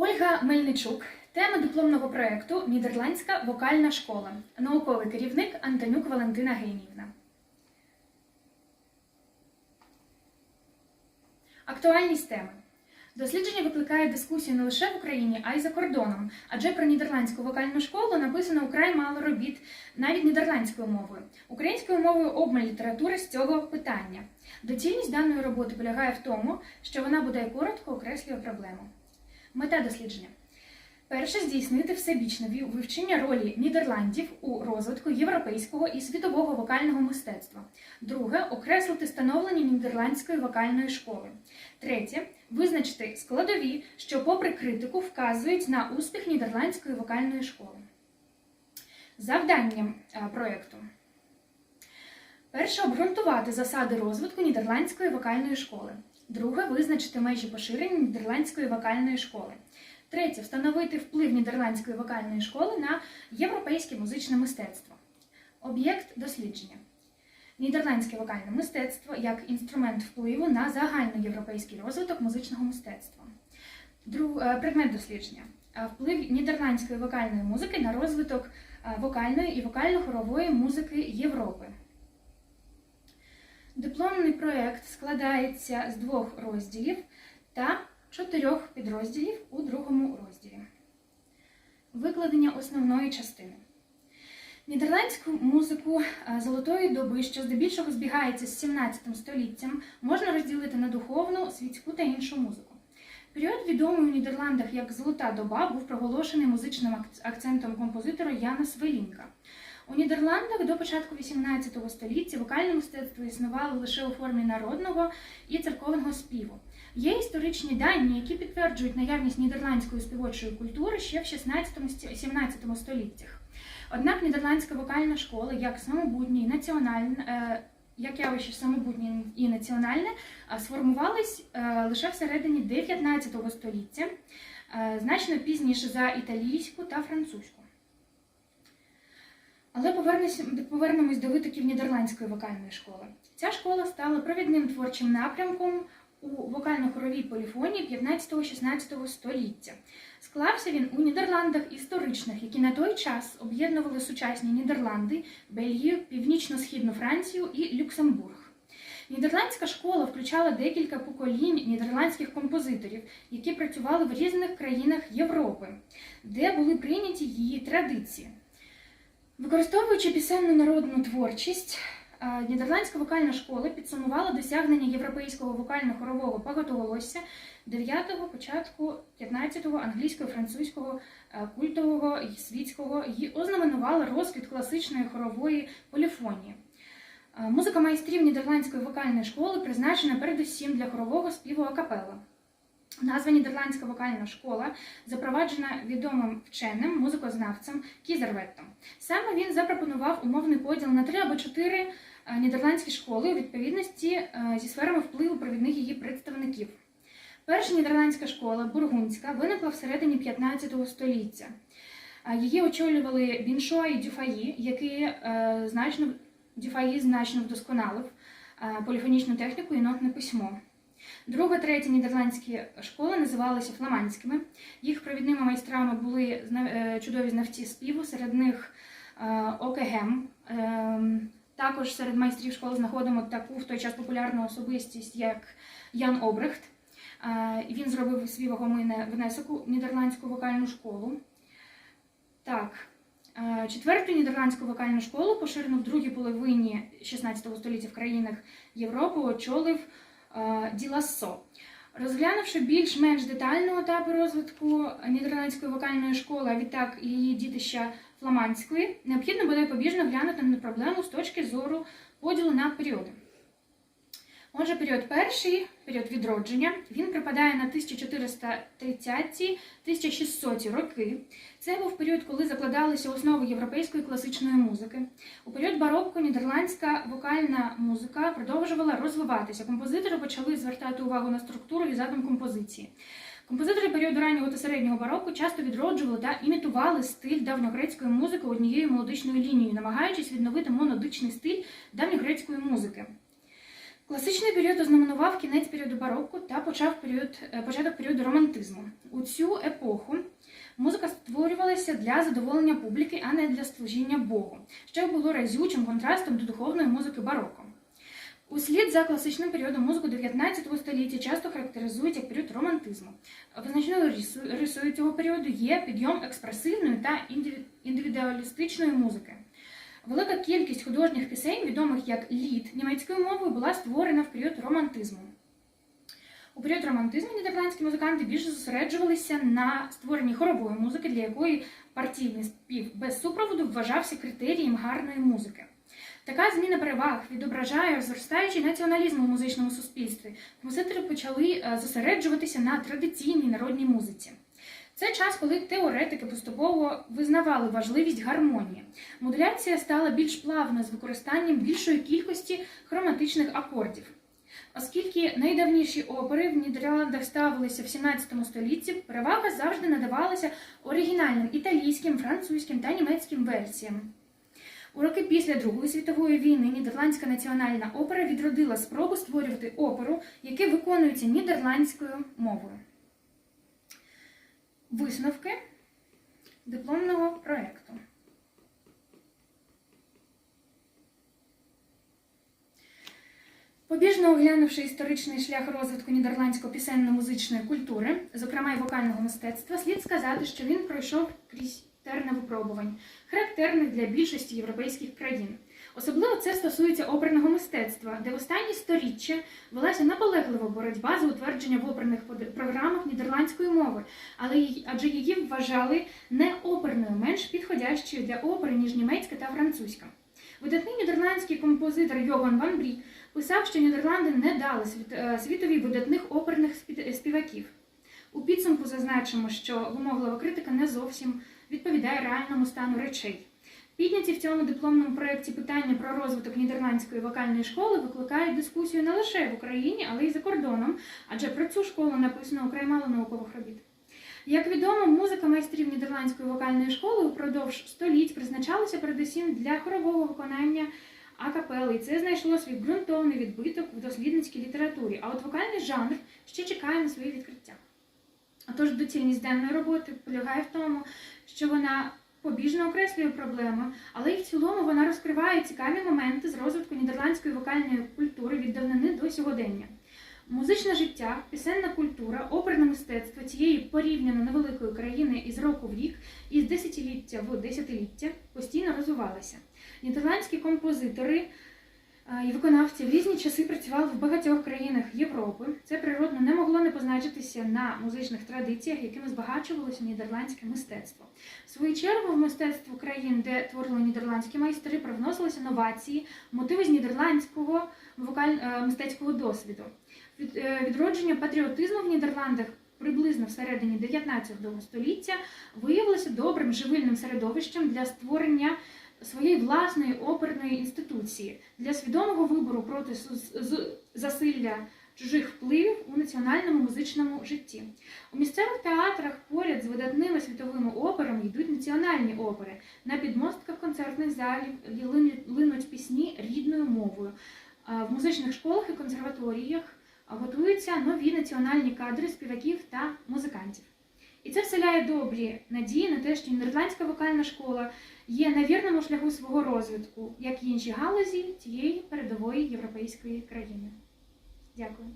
Ольга Мельничук. Тема дипломного проєкту Нідерландська вокальна школа. Науковий керівник Антонюк Валентина Гейнівна. Актуальність теми. Дослідження викликає дискусію не лише в Україні, а й за кордоном, адже про нідерландську вокальну школу написано украй мало робіт, навіть нідерландською мовою. Українською мовою обмаль літератури з цього питання. Доцільність даної роботи полягає в тому, що вона буде коротко окреслює проблему. Мета дослідження. Перше здійснити всебічне вивчення ролі Нідерландів у розвитку європейського і світового вокального мистецтва. Друге окреслити становлення нідерландської вокальної школи. Третє визначити складові, що, попри критику, вказують на успіх нідерландської вокальної школи. Завданням е, проєкту. Перше обґрунтувати засади розвитку нідерландської вокальної школи. Друге визначити межі поширення нідерландської вокальної школи. Третє встановити вплив нідерландської вокальної школи на європейське музичне мистецтво. Об'єкт дослідження. Нідерландське вокальне мистецтво як інструмент впливу на загальноєвропейський розвиток музичного мистецтва. Друг, е, предмет дослідження. Е, Вплив нідерландської вокальної музики на розвиток е, вокальної і вокально-хорової музики Європи. Проєкт складається з двох розділів та чотирьох підрозділів у другому розділі. Викладення основної частини. Нідерландську музику е, золотої доби, що здебільшого збігається з 17 століттям, можна розділити на духовну, світську та іншу музику. Період, відомий у Нідерландах як Золота доба, був проголошений музичним акцентом композитора Яна Свелінка. У Нідерландах до початку XVIII століття вокальне мистецтво існувало лише у формі народного і церковного співу. Є історичні дані, які підтверджують наявність нідерландської співочої культури ще в 16-17 століттях. Однак нідерландська вокальна школа, як самобутнє і національне, е, як явище самобутнє і національне, сформувались е, лише всередині 19 століття, е, значно пізніше за італійську та французьку. Але повернемось, до витоків нідерландської вокальної школи. Ця школа стала провідним творчим напрямком у вокально-хоровій поліфонії 15-16 століття. Склався він у Нідерландах історичних, які на той час об'єднували сучасні Нідерланди, Бельгію, Північно-Східну Францію і Люксембург. Нідерландська школа включала декілька поколінь нідерландських композиторів, які працювали в різних країнах Європи, де були прийняті її традиції. Використовуючи пісенну народну творчість, е, нідерландська вокальна школа підсумувала досягнення європейського вокально-хорового багатоголосся 9-го, початку 15-го англійського, французького, е, культового і світського і ознаменувала розквіт класичної хорової поліфонії. Е, Музика майстрів нідерландської вокальної школи призначена передусім для хорового співу акапелла. Назва Нідерландська вокальна школа запроваджена відомим вченим музикознавцем Кізерветтом. Саме він запропонував умовний поділ на три або чотири е, нідерландські школи у відповідності е, зі сферами впливу провідних її представників. Перша нідерландська школа бургундська виникла всередині 15 століття. Е, Її очолювали Біншоа і Дюфаї, які значно Дюфаї значно вдосконалив поліфонічну техніку і нотне письмо. Друга, третя нідерландські школи називалися фламандськими. Їх провідними майстрами були е, чудові знавці співу, серед них е, Оке Гем. Ем, Також серед майстрів школи знаходимо таку в той час популярну особистість, як Ян Обрехт. Е, Він зробив свій вагомий внесок у нідерландську вокальну школу. Так, четверту нідерландську вокальну школу, поширену в другій половині 16 століття в країнах Європи, очолив е, Ді Розглянувши більш-менш детально етапи розвитку нідерландської вокальної школи, а відтак її дітища фламандської, необхідно буде побіжно глянути на проблему з точки зору поділу на періоди. Отже, період перший, період відродження, він припадає на 1430-1600 роки. Це був період, коли закладалися основи європейської класичної музики. У період барокко нідерландська вокальна музика продовжувала розвиватися. Композитори почали звертати увагу на структуру і задум композиції. Композитори періоду раннього та середнього бароко часто відроджували та імітували стиль давньогрецької музики однією мелодичною лінією, намагаючись відновити монодичний стиль давньогрецької музики. Класичний період ознаменував кінець періоду бароко та почав період, е, початок періоду романтизму. У цю епоху музика створювалася для задоволення публіки, а не для служіння Богу, що було разючим контрастом до духовної музики бароко. Услід за класичним періодом музику 19 століття часто характеризують як період романтизму. Визначною рисою цього періоду є підйом експресивної та індивідуалістичної музики. Велика кількість художніх пісень, відомих як лід німецькою мовою, була створена в період романтизму. У період романтизму нідерландські музиканти більше зосереджувалися на створенні хорової музики, для якої партійний спів без супроводу вважався критерієм гарної музики. Така зміна переваг відображає зростаючий націоналізм у музичному суспільстві. Композитори почали е, зосереджуватися на традиційній народній музиці. Це час, коли теоретики поступово визнавали важливість гармонії. Модуляція стала більш плавна з використанням більшої кількості хроматичних акордів. Оскільки найдавніші опери в Нідерландах ставилися в 17 столітті, перевага завжди надавалася оригінальним італійським, французьким та німецьким версіям. У роки після Другої світової війни Нідерландська національна опера відродила спробу створювати оперу, яка виконується нідерландською мовою. Висновки дипломного проєкту. Побіжно оглянувши історичний шлях розвитку нідерландської пісенно-музичної культури, зокрема й вокального мистецтва, слід сказати, що він пройшов крізь терни випробувань, характерних для більшості європейських країн. Особливо це стосується оперного мистецтва, де в останні сторіччя велася наполеглива боротьба за утвердження в оперних програмах нідерландської мови, але адже її вважали не оперною, менш підходящою для опери, ніж німецька та французька. Видатний нідерландський композитор Йоган Ван Брі писав, що Нідерланди не дали е, світові видатних оперних співаків. У підсумку зазначимо, що вимоглива критика не зовсім відповідає реальному стану речей. Підняті в цьому дипломному проєкті питання про розвиток нідерландської вокальної школи викликають дискусію не лише в Україні, але й за кордоном, адже про цю школу написано окремо мало наукових робіт. Як відомо, музика майстрів нідерландської вокальної школи упродовж століть призначалася передусім для хорового виконання акапели, і це знайшло свій ґрунтовний відбиток в дослідницькій літературі. А от вокальний жанр ще чекає на свої відкриття. Отож, доцільність даної роботи полягає в тому, що вона побіжно окреслює проблеми, але й в цілому вона розкриває цікаві моменти з розвитку нідерландської вокальної культури від давнини до сьогодення. Музичне життя, пісенна культура, оперне мистецтво цієї порівняно невеликої країни із року в рік із десятиліття в десятиліття постійно розвивалися. Нідерландські композитори і виконавці в різні часи працювали в багатьох країнах Європи. Це природно не могло не позначитися на музичних традиціях, якими збагачувалося нідерландське мистецтво. В свою чергу, в мистецтво країн, де творили нідерландські майстри, привносилися новації, мотиви з нідерландського е, мистецького досвіду. Від, е, відродження патріотизму в Нідерландах приблизно всередині 19 століття виявилося добрим живильним середовищем для створення своєї власної оперної інституції для свідомого вибору проти засилля чужих впливів у національному музичному житті. У місцевих театрах поряд з видатними світовими операми йдуть національні опери. На підмостках концертних залів линуть- пісні рідною мовою. В музичних школах і консерваторіях готуються нові національні кадри співаків та музикантів. І це вселяє добрі надії на те, що нідерландська вокальна школа є на вірному шляху свого розвитку, як і інші галузі цієї передової європейської країни. Дякую.